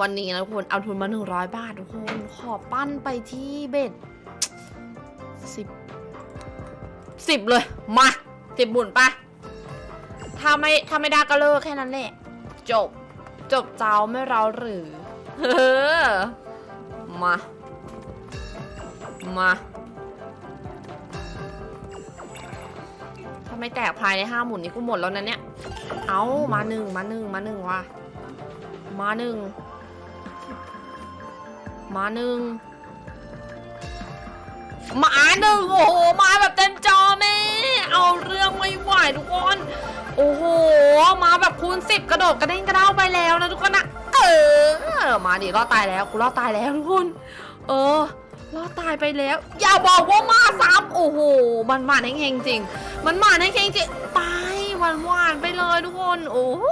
วันนี้นะทุกคนเอาทุนมา 100 บาททุกคนขอปั้นไปที่เบ็ดสิบสิบเลย มาสิบบุญปะถ้าไม่ถ้าไม่ได้ก็เลิกแค่นั้นแหละจบจบเจ้าไม่เราหรือเออมา มา ถ้าไม่แตกภายในห้าหมุนนี้กูหมดแล้วนะเนี่ย เอามาหนึ่งมาหนึ่งมาหนึ่งว่ะ มาหนึ่ง มาหนึ่งมาหนึ่งโอ้โหมาแบบเต็มจอแม่เอาเรื่องไม่ไหวทุกคนโอ้โหมาแบบคูณสิบกระโดดกระเด้งกระเด้าไปแล้วนะทุกคนนะเออมาดิรอดตายแล้วกูรอดตายแล้วทุกคนเออรอดตายไปแล้ว อย่าบอกว่ามาซ้ำโอ้โห มันมาแห้งๆจริง มันมาแห้งๆจริงไปหวานหวานๆไปเลยทุกคน โอ้โห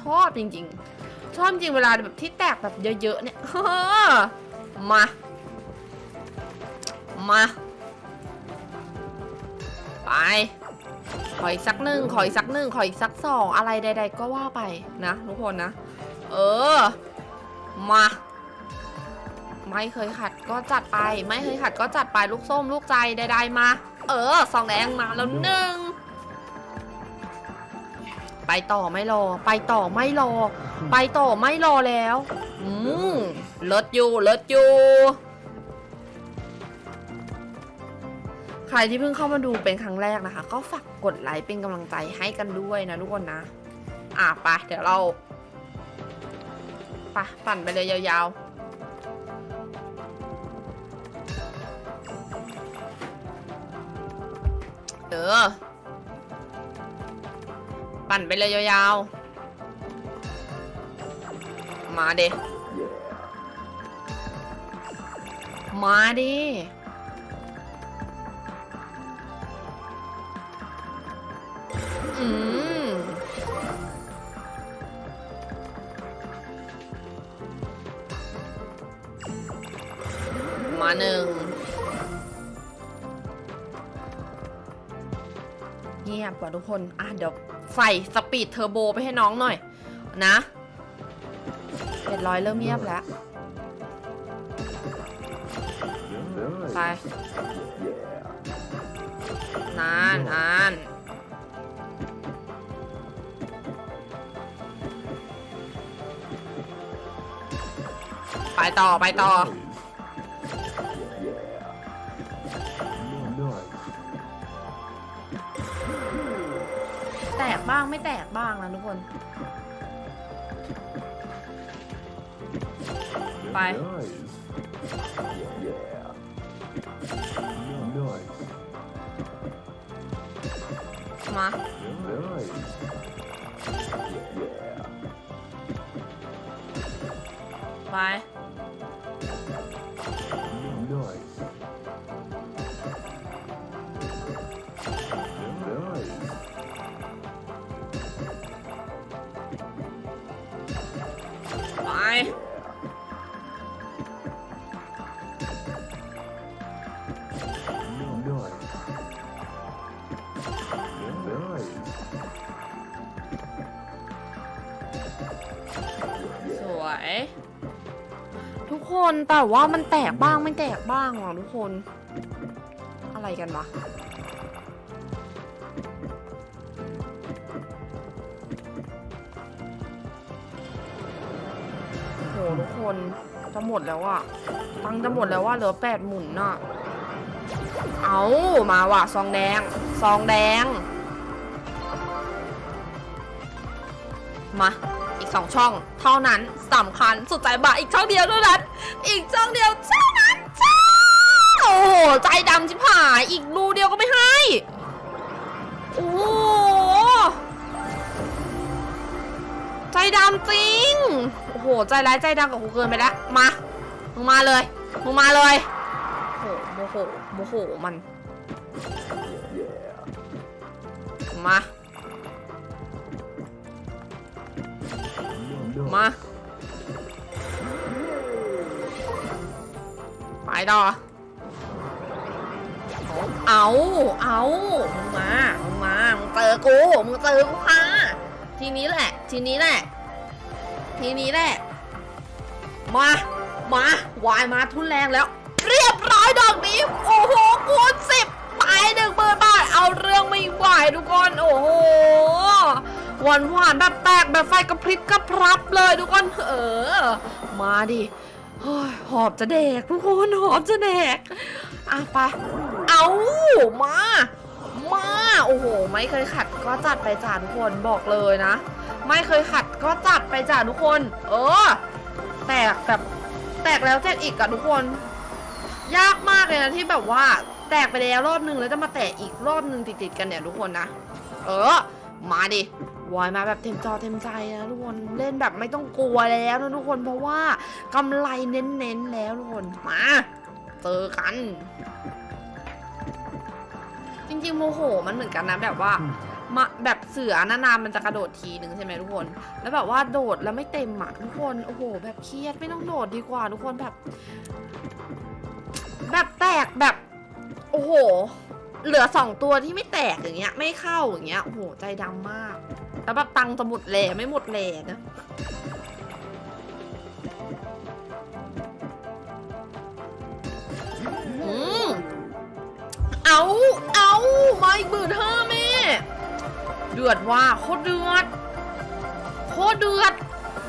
ชอบจริง ๆ ชอบจริงเวลาแบบที่แตกแบบเยอะๆเนี่ยมา มา ไป ขออีกสักหนึ่งขออีกสักหนึ่งขออีกสักสองอะไรใด ๆ ก็ว่าไปนะทุกคนนะ เออ มา ไม่เคยขัดก็จัดไป ไม่เคยขัดก็จัดไปลูกส้มลูกใจใด ๆ มา เออ สองแดงมาแล้วหนึ่ง ไปต่อไม่รอ ไปต่อไม่รอ ไปต่อไม่รอแล้ว อืมเลิศอยู่เลิศอยู่ ใครที่เพิ่งเข้ามาดูเป็นครั้งแรกนะคะ ก็ฝากกดไลค์เป็นกำลังใจให้กันด้วยนะทุกคนนะ อะไปเดี๋ยวเราไปปั่นไปเลยยาวๆเออ ปั่นไปเลยยาวๆ มาเดมาดิอืมมาหนึ่งเงียบกว่าทุกคน อะเดี๋ยว ใส่สปีดเทอร์โบไปให้น้องหน่อย นะเจ็ดร้อยเริ่มเงียบแล้ว ไป นานนานไปต่อไปต่อางไม่แตกบ้างนะทุกคน ไป มา ไป สวย ทุกคนแต่ว่ามันแตกบ้างไม่แตกบ้างว่ะทุกคน อะไรกันวะ ทุกคนจะหมดแล้วอะตังจะหมดแล้วว่าเหลือแปดหมุนน่ะ เอามาว่ะซองแดง ซองแดง มา อีกสองช่อง เท่านั้นสำคัญสุดใจบาอีกช่องเดียวเท่านั้น อีกช่องเดียวเท่านั้นโอ้โห ใจดำชิบหาย อีกรูเดียวก็ไม่ให้ ดำจริง โอ้โห ใจร้ายใจดำกับกูเกินไปแล้ว มา มึงมาเลย มึงมาเลย โอ้โห โมโห โมโห มัน มา มา ไปต่อ เอา เอามึงมา มึงมา มึงเจอกู มึงเจอกูค่ะ ทีนี้แหละ ทีนี้แหละ ทีนี้แหละ มา มาวายมาทุนแรงแล้ว เรียบร้อยดอกนี้ โอ้โหคูณสิบไปหนึ่งหมื่นบาท เอาเรื่องไม่ไหวทุกคน โอ้โหหวานหวานแบบแตกแบบไฟกระพริบกระพรับเลยทุกคน เออ มาดิเฮ้ยหอบจะแดกทุกคนหอบจะแดกอะไป เอามา โอ้โห ไม่เคยขัดก็จัดไปจ้าทุกคนบอกเลยนะ ไม่เคยขัดก็จัดไปจ้าทุกคน เออ แตกแบบแตกแล้วแตกอีกอะทุกคน ยากมากเลยนะที่แบบว่า แตกไปแล้วรอบนึงแล้วจะมาแตกอีกรอบนึงติดๆกันเนี่ยทุกคนนะ เออ มาดิวอยมาแบบเต็มจอเต็มใจนะทุกคนเล่นแบบไม่ต้องกลัวแล้วนะทุกคนเพราะว่ากำไรเน้นๆแล้วทุกคนมาเจอกัน ริงๆโมโหมันเหมือนกันนะแบบว่ามาแบบเสือนานๆมันจะกระโดดทีหนึ่งใช่ไหมทุกคน แล้วแบบว่าโดดแล้วไม่เต็มอะทุกคนโอ้โห แบบเครียดไม่ต้องโดดดีกว่า ทุกคนแบบ แบบแตกแบบ โอ้โห เหลือสองตัวที่ไม่แตกอย่างเงี้ย ไม่เข้าอย่างเงี้ยโอ้โหใจดำมาก แล้วแบบตังค์จะหมดแหล่ไม่หมดแหล่นะ เอาเอามาอีกหมื่นห้าแม่ เดือดว่าโคตรเดือด โคตรเดือด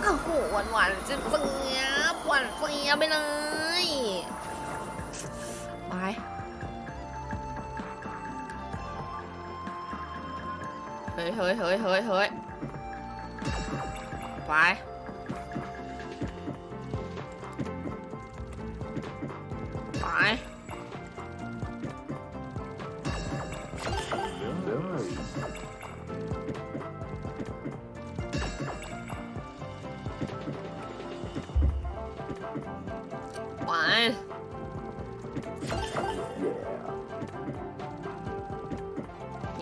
โอ้โหหวานหวานๆจะเสียบหวานเสียบไปเลยไปเฮ้ยเฮ้ยเฮ้ยเฮ้ยเฮ้ยไป ไป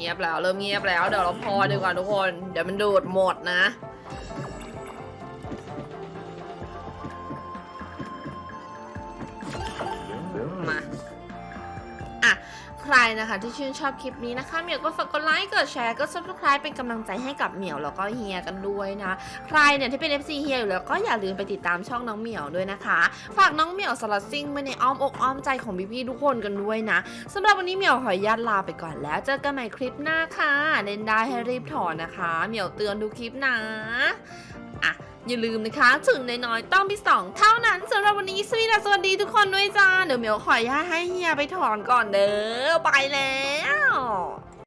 งียบแล้ว เริ่มเงียบแล้ว เดี๋ยวเราพอดีกว่าทุกคน เดี๋ยวมันดูดหมดนะ ใครนะคะที่ชื่นชอบคลิปนี้นะคะเหมียวก็ฝากกดไลค์กดแชร์กด subscribe เป็นกำลังใจให้กับเหมียวแล้วก็เฮียกันด้วยนะ ใครเนี่ยที่เป็น FC เฮียอยู่แล้วก็อย่าลืมไปติดตามช่องน้องเหมียวด้วยนะคะ ฝากน้องเหมียวสลัดซิ่งไว้ในอ้อมอกอ้อมใจของพี่ๆทุกคนกันด้วยนะสำหรับวันนี้เหมียวขออนุญาตลาไปก่อนแล้วเจอกันใหม่คลิปหน้าค่ะเล่นได้ให้รีบถอนนะคะ เหมียวเตือนดูคลิปนะ อย่าลืมนะคะถึงน้อยๆต้องพี่สองเท่านั้นสำหรับวันนี้สวีดัสสวัสดีทุกคนด้วยจ้า เดี๋ยวเหมียวขออนุญาตให้เฮียไปถอนก่อนเด้อไปแล้ว